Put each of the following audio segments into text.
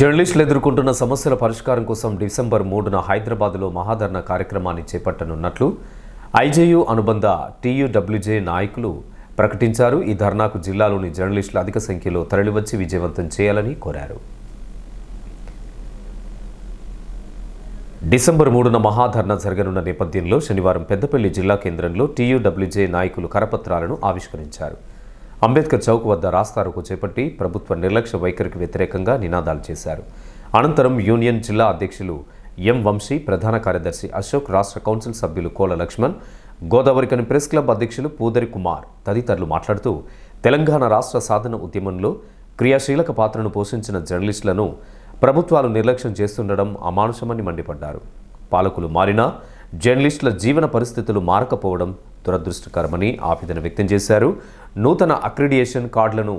జర్నలిస్టులు ఎదుర్కొంటున్న సమస్యల పరిష్కారం కోసం డిసెంబర్ మూడున హైదరాబాద్లో మహాధరణ కార్యక్రమాన్ని చేపట్టనున్నట్లు ఐజేయు అనుబంధ టీయూడబ్ల్యూజే నాయకులు ప్రకటించారు. ఈ ధర్నాకు జిల్లాలోని జర్నలిస్టులు అధిక సంఖ్యలో తరలివచ్చి విజయవంతం చేయాలని కోరారు. డిసెంబర్ మూడున మహాధర్నా జరగనున్న నేపథ్యంలో శనివారం పెద్దపల్లి జిల్లా కేంద్రంలో టీయూడబ్ల్యూజే నాయకులు కరపత్రాలను ఆవిష్కరించారు. అంబేద్కర్ చౌక్ వద్ద రాస్తారోకు చేపట్టి ప్రభుత్వ నిర్లక్ష్య వైఖరికి వ్యతిరేకంగా నినాదాలు చేశారు. అనంతరం యూనియన్ జిల్లా అధ్యక్షులు ఎం వంశీ ప్రధాన కార్యదర్శి అశోక్ రాష్ట్ర కౌన్సిల్ సభ్యులు కోల లక్ష్మణ్ గోదావరికని ప్రెస్ క్లబ్ అధ్యక్షులు పూదరి కుమార్ తదితరులు మాట్లాడుతూ తెలంగాణ రాష్ట్ర సాధన ఉద్యమంలో క్రియాశీలక పాత్రను పోషించిన జర్నలిస్టులను ప్రభుత్వాలు నిర్లక్ష్యం చేస్తుండడం అమానుషమని మండిపడ్డారు. పాలకులు మారినా జర్నలిస్టుల జీవన పరిస్థితులు మారకపోవడం దురదృష్టకరమని ఆవేదన వ్యక్తం చేశారు. నూతన అక్రిడియేషన్ కార్డులను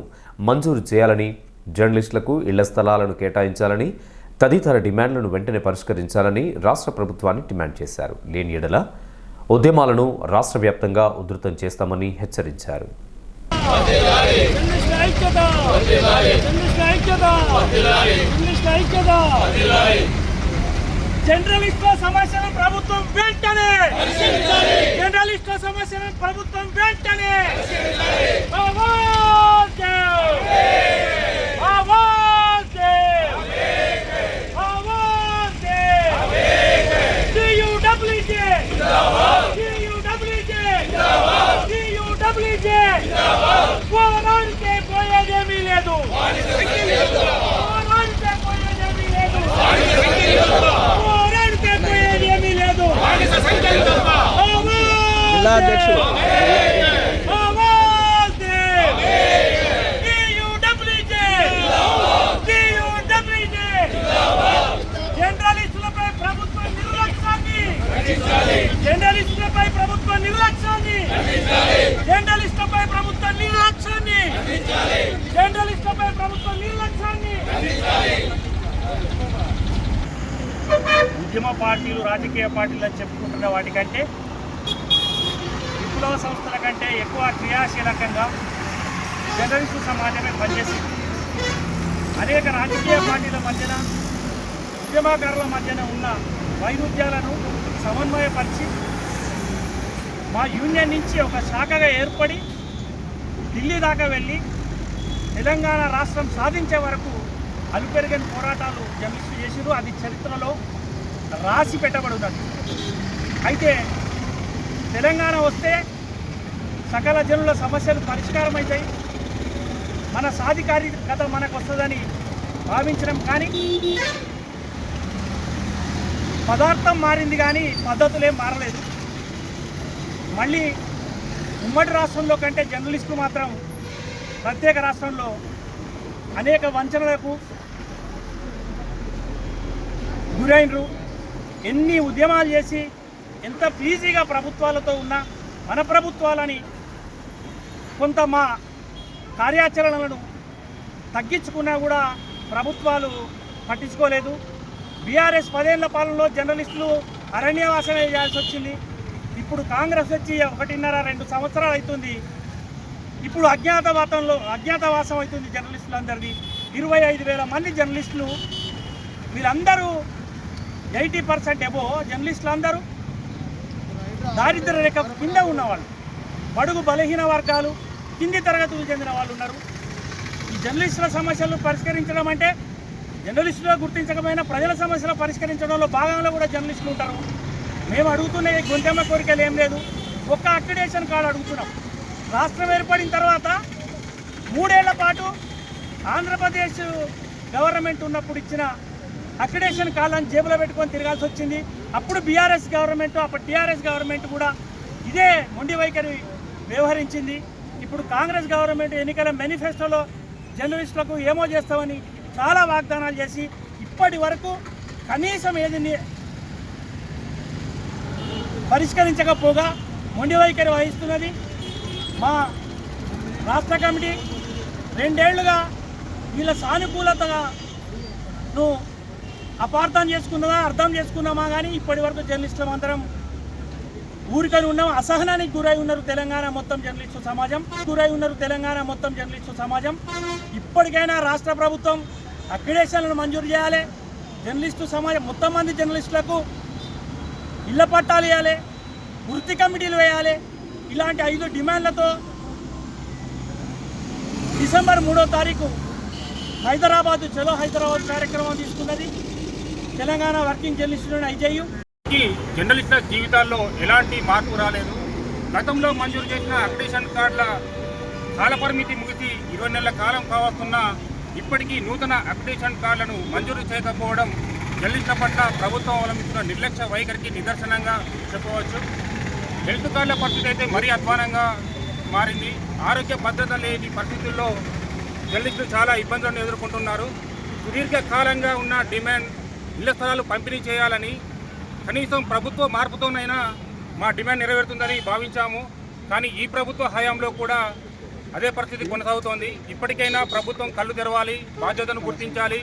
మంజూరు చేయాలని జర్నలిస్టులకు ఇళ్ళ స్థలాలను కేటాయించాలని తదితర డిమాండ్లను వెంటనే పరిష్కరించాలని రాష్ట్ర ప్రభుత్వాన్ని డిమాండ్ చేశారు. లేని ఎడల ఉద్యమాలను రాష్ట్ర వ్యాప్తంగా ఉధృతం చేస్తామని హెచ్చరించారు. జర్నలిస్టుల ఐక్యత! జర్నలిస్టుల సమస్యలను ప్రభుత్వం వెంటనే జర్నలిస్టుల సమస్యలను ప్రభుత్వం వెంటనే అధ్యక్షుడు. జర్నలిస్టులపై ప్రభుత్వ నిర్లక్ష్యాన్ని జర్నలిస్టులపై ప్రభుత్వ నిర్లక్ష్యాన్ని జర్నలిస్టులపై ప్రభుత్వ నిర్లక్ష్యాన్ని జర్నలిస్టులపై ప్రభుత్వ నిర్లక్ష్యాన్ని ఉద్యమ పార్టీలు రాజకీయ పార్టీలు అని చెప్పుకుంటున్న వాటికంటే విప్లవ సంస్థల కంటే ఎక్కువ క్రియాశీలకంగా జర్నలిస్టు సమాజమే పనిచేసింది. అనేక రాజకీయ పార్టీల మధ్యన ఉద్యమకారుల మధ్యన ఉన్న వైరుధ్యాలను సమన్వయపరిచి మా యూనియన్ నుంచి ఒక శాఖగా ఏర్పడి ఢిల్లీ దాకా వెళ్ళి తెలంగాణ రాష్ట్రం సాధించే వరకు అలుపెరిగని పోరాటాలు జర్నలిస్టులు చేసిరు అది చరిత్రలో రాసి పెట్టబడి ఉన్నది అయితే తెలంగాణ వస్తే సకల జనుల సమస్యలు పరిష్కారం అవుతాయి మన సాధికారికత మనకు వస్తుందని భావించడం కానీ పదార్థం మారింది కానీ పద్ధతులు ఏం మారలేదు. మళ్ళీ ఉమ్మడి రాష్ట్రంలో కంటే జర్నలిస్టులు మాత్రం ప్రత్యేక రాష్ట్రంలో అనేక వంచనలకు గురైనరు. ఎన్ని ఉద్యమాలు చేసి ఎంత ప్లీజీగా ప్రభుత్వాలతో ఉన్నా మన ప్రభుత్వాలని కొంత మా కార్యాచరణలను తగ్గించుకున్నా కూడా ప్రభుత్వాలు పట్టించుకోలేదు. బీఆర్ఎస్ పదేళ్ళ పాలనలో జర్నలిస్టులు అరణ్యవాసమే చేయాల్సి వచ్చింది. ఇప్పుడు కాంగ్రెస్ వచ్చి ఒకటిన్నర రెండు సంవత్సరాలు అవుతుంది. ఇప్పుడు అజ్ఞాతవాతంలో అజ్ఞాతవాసం అవుతుంది జర్నలిస్టులందరిది. ఇరవై ఐదు వేల మంది జర్నలిస్టులు వీళ్ళందరూ ఎయిటీ పర్సెంట్ ఎబో జర్నలిస్టులు అందరూ దారిద్ర్య రేఖ కింద ఉన్నవాళ్ళు. బడుగు బలహీన వర్గాలు కింది తరగతులకు చెందిన వాళ్ళు ఉన్నారు. ఈ జర్నలిస్టుల సమస్యలు పరిష్కరించడం అంటే జర్నలిస్టులుగా గుర్తించకపోయినా ప్రజల సమస్యలు పరిష్కరించడంలో భాగంలో కూడా జర్నలిస్టులు ఉంటారు. మేము అడుగుతున్న ఈ గొంతెమ్మ కోరికలు ఏం లేదు. ఒక్క అక్రిడేషన్ కార్డు అడుగుతున్నాం. రాష్ట్రం ఏర్పడిన తర్వాత మూడేళ్ళ పాటు ఆంధ్రప్రదేశ్ గవర్నమెంట్ ఉన్నప్పుడు ఇచ్చిన అక్రిడేషన్ కార్డులను జేబులో పెట్టుకొని తిరగాల్సి వచ్చింది. అప్పుడు బీఆర్ఎస్ గవర్నమెంట్ అప్పుడు టీఆర్ఎస్ గవర్నమెంట్ కూడా ఇదే మొండి వైఖరి వ్యవహరించింది. ఇప్పుడు కాంగ్రెస్ గవర్నమెంట్ ఎన్నికల మేనిఫెస్టోలో జర్నలిస్టులకు ఏమో చేస్తామని చాలా వాగ్దానాలు చేసి ఇప్పటి వరకు కనీసం ఏది పరిష్కరించకపోగా మొండి వైఖరి వహిస్తున్నది మా రాష్ట్ర కమిటీ. రెండేళ్ళుగా వీళ్ళ సానుకూలతగా నువ్వు అపార్థం చేసుకున్నదా అర్థం చేసుకున్నామా కానీ ఇప్పటి వరకు జర్నలిస్టులం అందరం ఊరికని ఉన్నాం అసహనానికి గురై ఉన్నారు తెలంగాణ మొత్తం జర్నలిస్టు సమాజం గురై ఉన్నారు తెలంగాణ మొత్తం జర్నలిస్టు సమాజం. ఇప్పటికైనా రాష్ట్ర ప్రభుత్వం అక్రిడేషన్లను మంజూరు చేయాలి. జర్నలిస్టు సమాజం మొత్తం మంది జర్నలిస్టులకు ఇళ్ళ పట్టాలు ఇవ్వాలి వృత్తి కమిటీలు వేయాలి. ఇలాంటి ఐదు డిమాండ్లతో డిసెంబర్ మూడో తారీఖు హైదరాబాద్ చలో హైదరాబాద్ కార్యక్రమం తీసుకున్నది. తెలంగాణ వర్కింగ్ జర్నలిస్టులను ఐజేయు. ఈ జర్నలిస్టుల జీవితాల్లో ఎలాంటి మార్పు రాలేదు. గతంలో మంజూరు చేసిన అక్రిడేషన్ కార్డుల కాలపరిమితి ముగిసి ఇరవై నెలల కాలం కావస్తున్నా ఇప్పటికీ నూతన అక్రిడేషన్ కార్డులను మంజూరు చేయకపోవడం జర్నలిస్టుల పట్ల ప్రభుత్వం అవలంబిస్తున్న నిర్లక్ష్య వైఖరికి నిదర్శనంగా చెప్పవచ్చు హెల్త్ కార్డుల పరిస్థితి అయితే మరీ అధ్వానంగా మారింది. ఆరోగ్య భద్రత లేని పరిస్థితుల్లో జర్నలిస్టులు చాలా ఇబ్బందులను ఎదుర్కొంటున్నారు. సుదీర్ఘకాలంగా ఉన్న డిమాండ్ ఇళ్ళ స్థలాలు పంపిణీ చేయాలని కనీసం ప్రభుత్వ మార్పుతోనైనా మా డిమాండ్ నెరవేరుతుందని భావించాము. కానీ ఈ ప్రభుత్వ హయాంలో కూడా అదే పరిస్థితి కొనసాగుతోంది. ఇప్పటికైనా ప్రభుత్వం కళ్ళు తెరవాలి బాధ్యతను గుర్తించాలి.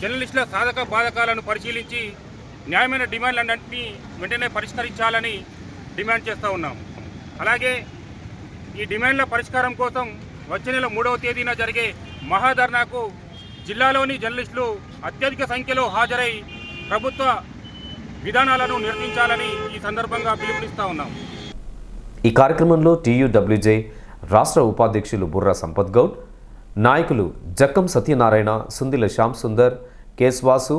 జర్నలిస్టుల సాధక బాధకాలను పరిశీలించి న్యాయమైన డిమాండ్లన్నింటినీ వెంటనే పరిష్కరించాలని డిమాండ్ చేస్తూ ఉన్నాం అలాగే ఈ డిమాండ్ల పరిష్కారం కోసం వచ్చే నెల మూడవ తేదీన జరిగే మహాధర్నాకు జిల్లాలోని జర్నలిస్టులు అత్యధిక సంఖ్యలో హాజరై ప్రభుత్వ విధానాలను నిర్మించాలని ఈ సందర్భంగా పిలుపునిస్తా ఉన్నాం. ఈ కార్యక్రమంలో టీయూడబ్ల్యూజే రాష్ట్ర ఉపాధ్యక్షులు బుర్రా సంపత్ గౌడ్ నాయకులు జక్కం సత్యనారాయణ సుందిల శ్యామ్ సుందర్ కేస్వాసు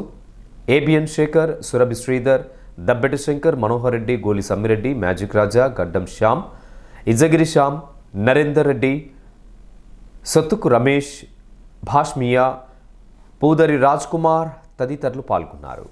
ఏబిఎన్ శేఖర్ సురభి శ్రీధర్ దబ్బెటి శంకర్ మనోహర్ రెడ్డి గోలి సమ్మిరెడ్డి మ్యాజిక్ రాజా గడ్డం శ్యామ్ ఇజగిరి శ్యామ్ నరేందర్ రెడ్డి సత్తుకు రమేష్ భాష్మియా పూదరి రాజ్ కుమార్ తదితరులు పాల్గొన్నారు.